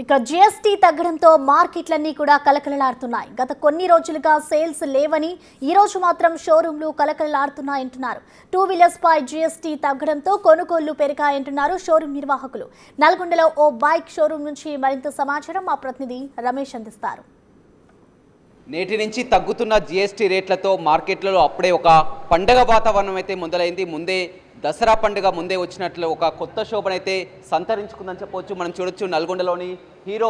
ఇక జీఎస్టీ తగ్గడంతో మార్కెట్లన్నీ కూడా కలకలలాడుతున్నాయి. గత కొన్ని రోజులుగా సేల్స్ లేవని ఈ రోజు మాత్రం షోరూంలు కలకలలాడుతున్నాయంటున్నారు టూ వీలర్స్ పై జీఎస్టీ తగ్గడంతో కొనుగోళ్ళు పెరిగాయంటున్నారు షోరూం నిర్వాహకులు. నల్గొండలో ఓ బైక్ షోరూం నుంచి మరింత సమాచారం మా ప్రతినిధి రమేష్ అందిస్తారు. నేటి నుంచి తగ్గుతున్న జీఎస్టీ రేట్లతో మార్కెట్లలో అప్పుడే ఒక పండగ వాతావరణం అయితే మొదలైంది. ముందే దసరా పండుగ ముందే వచ్చినట్లు ఒక కొత్త శోభనైతే సంతరించుకుందని చెప్పవచ్చు. మనం చూడొచ్చు నల్గొండలోని హీరో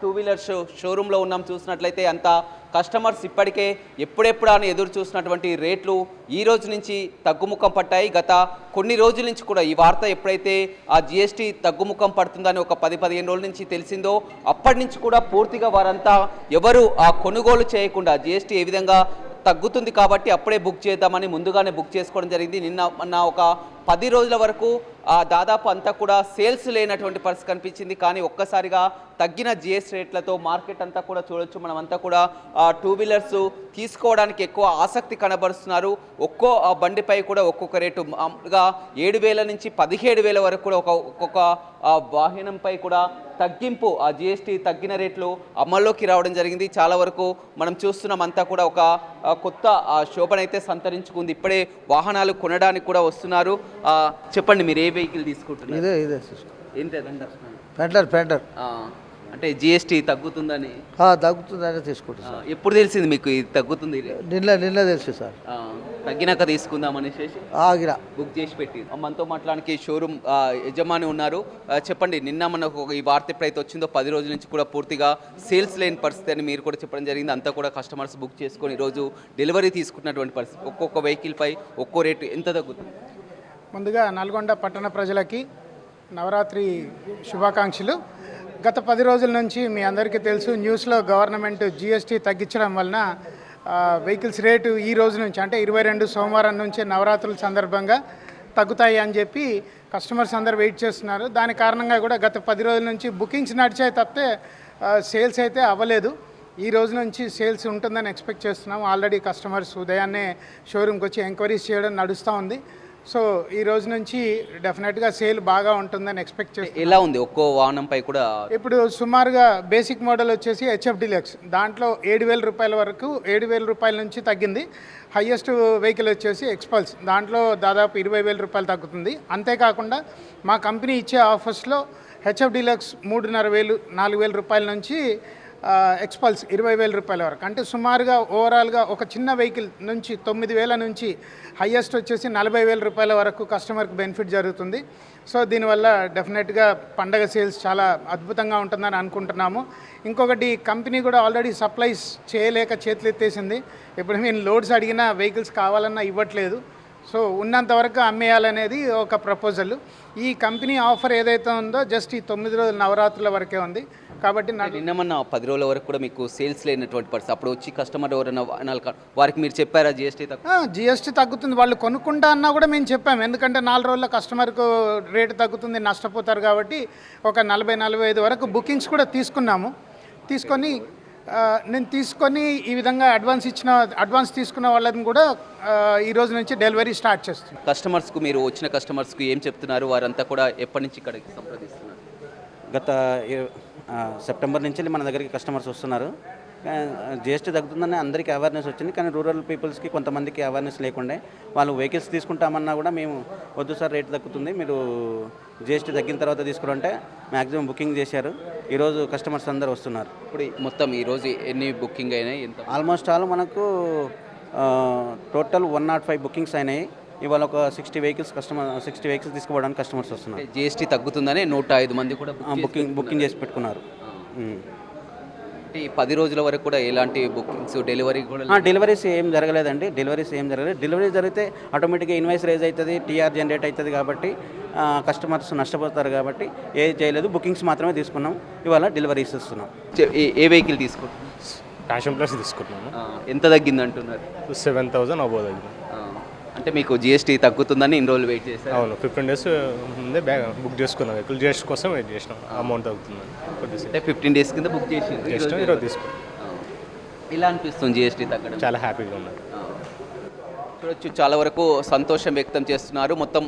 టూ వీలర్ షో షోరూంలో ఉన్నాం. చూసినట్లయితే అంత కస్టమర్స్ ఇప్పటికే ఎప్పుడెప్పుడు అని ఎదురు చూసినటువంటి రేట్లు ఈ రోజు నుంచి తగ్గుముఖం పట్టాయి. గత కొన్ని రోజుల నుంచి కూడా ఈ వార్త ఎప్పుడైతే ఆ జిఎస్టీ తగ్గుముఖం పడుతుందని ఒక పది పదిహేను రోజుల నుంచి తెలిసిందో అప్పటి నుంచి కూడా పూర్తిగా వారంతా ఎవరు ఆ కొనుగోలు చేయకుండా జిఎస్టీ ఏ విధంగా తగ్గుతుంది కాబట్టి అప్పుడే బుక్ చేద్దామని ముందుగానే బుక్ చేసుకోవడం జరిగింది. నిన్న మొన్న ఒక పది రోజుల వరకు దాదాపు అంతా కూడా సేల్స్ లేనటువంటి పరిస్థితి కనిపించింది. కానీ ఒక్కసారిగా తగ్గిన జిఎస్ రేట్లతో మార్కెట్ అంతా కూడా చూడొచ్చు. మనమంతా కూడా టూ వీలర్స్ తీసుకోవడానికి ఎక్కువ ఆసక్తి కనబరుస్తున్నారు. ఒక్కో బండిపై కూడా ఒక్కొక్క రేటు. మామూలుగా ఏడు వేల నుంచి పదిహేడు వేల వరకు కూడా ఒక ఒక్కొక్క వాహనంపై కూడా తగ్గింపు ఆ జిఎస్టీ తగ్గిన రేట్లు అమల్లోకి రావడం జరిగింది. చాలా వరకు మనం చూస్తున్నాం అంతా కూడా ఒక కొత్త శోభనైతే సంతరించుకుంది. ఇప్పుడే వాహనాలు కొనడానికి కూడా వస్తున్నారు. చెప్పండి మీరు ఏ వెహికల్ తీసుకుంటున్నారు? ఇదే ఇదే? పెంటర్ పెంటర్ అంటే జిఎస్టీ తగ్గుతుందని? తగ్గుతుందనే తీసుకుంటా ఆ, సార్. ఎప్పుడు తెలిసింది మీకు ఇది తగ్గుతుంది నిన్న నిన్న తెలుసు సార్. తగ్గినాక తీసుకుందాం అనేసి ఆగిన. బుక్ చేసి పెట్టి మనతో మాట్లాడానికి షోరూమ్ యజమాని ఉన్నారు. చెప్పండి నిన్న మనకు ఈ వార్త ఎప్పుడైతే వచ్చిందో పది రోజుల నుంచి కూడా పూర్తిగా సేల్స్ లేని పరిస్థితి అని మీరు కూడా చెప్పడం జరిగింది. అంతా కూడా కస్టమర్స్ బుక్ చేసుకొని ఈరోజు డెలివరీ తీసుకున్నటువంటి పరిస్థితి. ఒక్కొక్క వెహికల్ పై ఒక్కో రేటు ఎంత తగ్గుతుంది? ముందుగా నల్గొండ పట్టణ ప్రజలకి నవరాత్రి శుభాకాంక్షలు. గత పది రోజుల నుంచి మీ అందరికీ తెలుసు న్యూస్లో గవర్నమెంట్ జిఎస్టీ తగ్గించడం వలన వెహికల్స్ రేటు ఈ రోజు నుంచి అంటే ఇరవై రెండు సోమవారం నుంచి నవరాత్రుల సందర్భంగా తగ్గుతాయి అని చెప్పి కస్టమర్స్ అందరు వెయిట్ చేస్తున్నారు. దాని కారణంగా కూడా గత పది రోజుల నుంచి బుకింగ్స్ నడిచాయి తప్పితే సేల్స్ అయితే అవ్వలేదు. ఈ రోజు నుంచి సేల్స్ ఉంటుందని ఎక్స్పెక్ట్ చేస్తున్నాం ఆల్రెడీ కస్టమర్స్ ఉదయాన్నే షోరూమ్కి వచ్చి ఎంక్వైరీస్ చేయడం నడుస్తూ ఉంది. సో ఈ రోజు నుంచి డెఫినెట్గా సేల్ బాగా ఉంటుందని ఎక్స్పెక్ట్ చేస్తున్నాం. ఎలా ఉంది? ఒక్కో వాహనంపై కూడా ఇప్పుడు సుమారుగా బేసిక్ మోడల్ వచ్చేసి హెచ్ఎఫ్ డిలక్స్. దాంట్లో ఏడు వేల రూపాయల వరకు ఏడు వేల రూపాయల నుంచి తగ్గింది. హయ్యెస్ట్ వెహికల్ వచ్చేసి ఎక్స్పల్స్. దాంట్లో దాదాపు ఇరవై వేల రూపాయలు తగ్గుతుంది. అంతేకాకుండా మా కంపెనీ ఇచ్చే ఆఫర్స్లో హెచ్ఎఫ్ డిలక్స్ మూడున్నర వేలు నాలుగు వేల రూపాయల నుంచి ఎక్స్పల్స్ ఇరవై వేల రూపాయల వరకు. అంటే సుమారుగా ఓవరాల్గా ఒక చిన్న వెహికల్ నుంచి తొమ్మిది వేల నుంచి హయ్యెస్ట్ వచ్చేసి నలభై వేల రూపాయల వరకు కస్టమర్కి బెనిఫిట్ జరుగుతుంది. సో దీనివల్ల డెఫినెట్గా పండగ సేల్స్ చాలా అద్భుతంగా ఉంటుందని అనుకుంటున్నాము. ఇంకొకటి కంపెనీ కూడా ఆల్రెడీ సప్లైస్ చేయలేక చేతులు ఎత్తేసింది ఇప్పుడు మేము లోడ్స్ అడిగినా వెహికల్స్ కావాలన్నా ఇవ్వట్లేదు. సో ఉన్నంత వరకు అమ్మేయాలనేది ఒక ప్రపోజల్. ఈ కంపెనీ ఆఫర్ ఏదైతే ఉందో జస్ట్ ఈ తొమ్మిది రోజుల నవరాత్రుల వరకే ఉంది. కాబట్టి నిన్న మొన్న పది రోజుల వరకు కూడా మీకు సేల్స్ లేనటువంటి పరిస్థితి. అప్పుడు వచ్చి కస్టమర్ ఎవరైనా వారికి మీరు చెప్పారా జిఎస్టీ జిఎస్టీ తగ్గుతుంది. వాళ్ళు కొనుక్కుంటా అన్నా కూడా మేము చెప్పాము ఎందుకంటే నాలుగు రోజుల కస్టమర్కు రేటు తగ్గుతుంది నష్టపోతారు కాబట్టి ఒక నలభై నలభై ఐదు వరకు బుకింగ్స్ కూడా తీసుకున్నాము. తీసుకొని నేను తీసుకొని ఈ విధంగా అడ్వాన్స్ ఇచ్చిన అడ్వాన్స్ తీసుకున్న వాళ్ళని కూడా ఈ రోజు నుంచి డెలివరీ స్టార్ట్ చేస్తున్నాం కస్టమర్స్కు మీరు వచ్చిన కస్టమర్స్కు ఏం చెప్తున్నారు? వారంతా కూడా ఎప్పటి నుంచి ఇక్కడికి సంప్రదిస్తున్నారు? గత సెప్టెంబర్ నుంచి మన దగ్గరికి కస్టమర్స్ వస్తున్నారు. జిఎస్టీ తగ్గుతుందని అందరికీ అవేర్నెస్ వచ్చింది. కానీ రూరల్ పీపుల్స్కి కొంతమందికి అవేర్నెస్ లేకుండే వాళ్ళు వెహికల్స్ తీసుకుంటామన్నా కూడా మేము వద్దు సార్ రేట్ తగ్గుతుంది. మీరు జిఎస్టీ తగ్గిన తర్వాత తీసుకురంటే మ్యాక్సిమం బుకింగ్ చేశారు. ఈరోజు కస్టమర్స్ అందరు వస్తున్నారు. ఇప్పుడు మొత్తం ఈరోజు ఎన్ని బుకింగ్ అయినాయి? ఆల్మోస్ట్ ఆల్ మనకు total one not five bookings అయినాయి. ఇవాళ ఒక sixty vehicles customer sixty vehicles తీసుకోవడానికి కస్టమర్స్ వస్తున్నారు. జిఎస్టీ తగ్గుతుందని నూట ఐదు మంది కూడా బుకింగ్ బుకింగ్ చేసి పెట్టుకున్నారు. ఈ పది రోజుల వరకు కూడా ఎలాంటి బుకింగ్స్ డెలివరీ కూడా డెలివరీస్ ఏం జరగలేదండి. డెలివరీస్ ఏం జరగలేదు. డెలివరీ జరిగితే ఆటోమేటిక్గా ఇన్వాయిస్ రేజ్ అవుతుంది టీఆర్ జనరేట్ అవుతుంది కాబట్టి కస్టమర్స్ నష్టపోతారు కాబట్టి ఏ చేయలేదు. బుకింగ్స్ మాత్రమే తీసుకున్నాం. ఇవాళ డెలివరీస్ ఇస్తున్నాం. ఏ- వెహికల్ తీసుకుంటున్నారు? ప్యాషన్ ప్లస్ తీసుకుంటున్నాను ఎంత తగ్గింది అంటున్నారు సెవెన్ థౌసండ్ అబోవ్ తగ్గింది. అంటే మీకు జిఎస్టీ తగ్గుతుందని ఇన్ని రోజులు వెయిట్ చేశారు. అవును ఫిఫ్టీన్ డేస్ ముందే బ్యాగ్ బుక్ చేసుకున్నాం. వెహికల్ జిఎస్టీ కోసం వెయిట్ చేసినాం. అమౌంట్ తగ్గుతుందని కొద్దిసేపు. అంటే ఫిఫ్టీన్ డేస్ కింద బుక్ చేసి చేసినాం ఈరోజు తీసుకున్నాం. ఇలా అనిపిస్తుంది జిఎస్టీ తగ్గడం? చాలా హ్యాపీగా ఉన్నారు. చూడొచ్చు చాలా వరకు సంతోషం వ్యక్తం చేస్తున్నారు. మొత్తం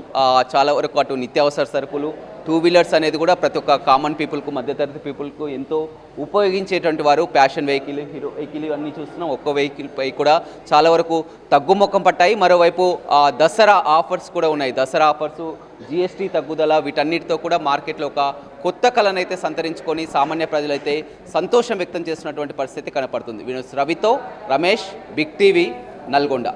చాలా వరకు అటు నిత్యావసర సరుకులు టూ వీలర్స్ అనేది కూడా ప్రతి ఒక్క కామన్ పీపుల్కు మధ్యతరగతి పీపుల్కు ఎంతో ఉపయోగించేటువంటి వారు ప్యాషన్ వెహికల్ హీరో వెహికల్ అన్నీ చూస్తున్నాం. ఒక్క వెహికల్ పై కూడా చాలా వరకు తగ్గుముఖం పట్టాయి. మరోవైపు ఆ, దసరా ఆఫర్స్ కూడా ఉన్నాయి. దసరా ఆఫర్స్ జిఎస్టీ తగ్గుదల వీటన్నిటితో కూడా మార్కెట్లో ఒక కొత్త కళనైతే సంతరించుకొని సామాన్య ప్రజలైతే సంతోషం వ్యక్తం చేస్తున్నటువంటి పరిస్థితి కనపడుతుంది. వినోద్ రవితో రమేష్ బిగ్ టీవీ నల్గొండ.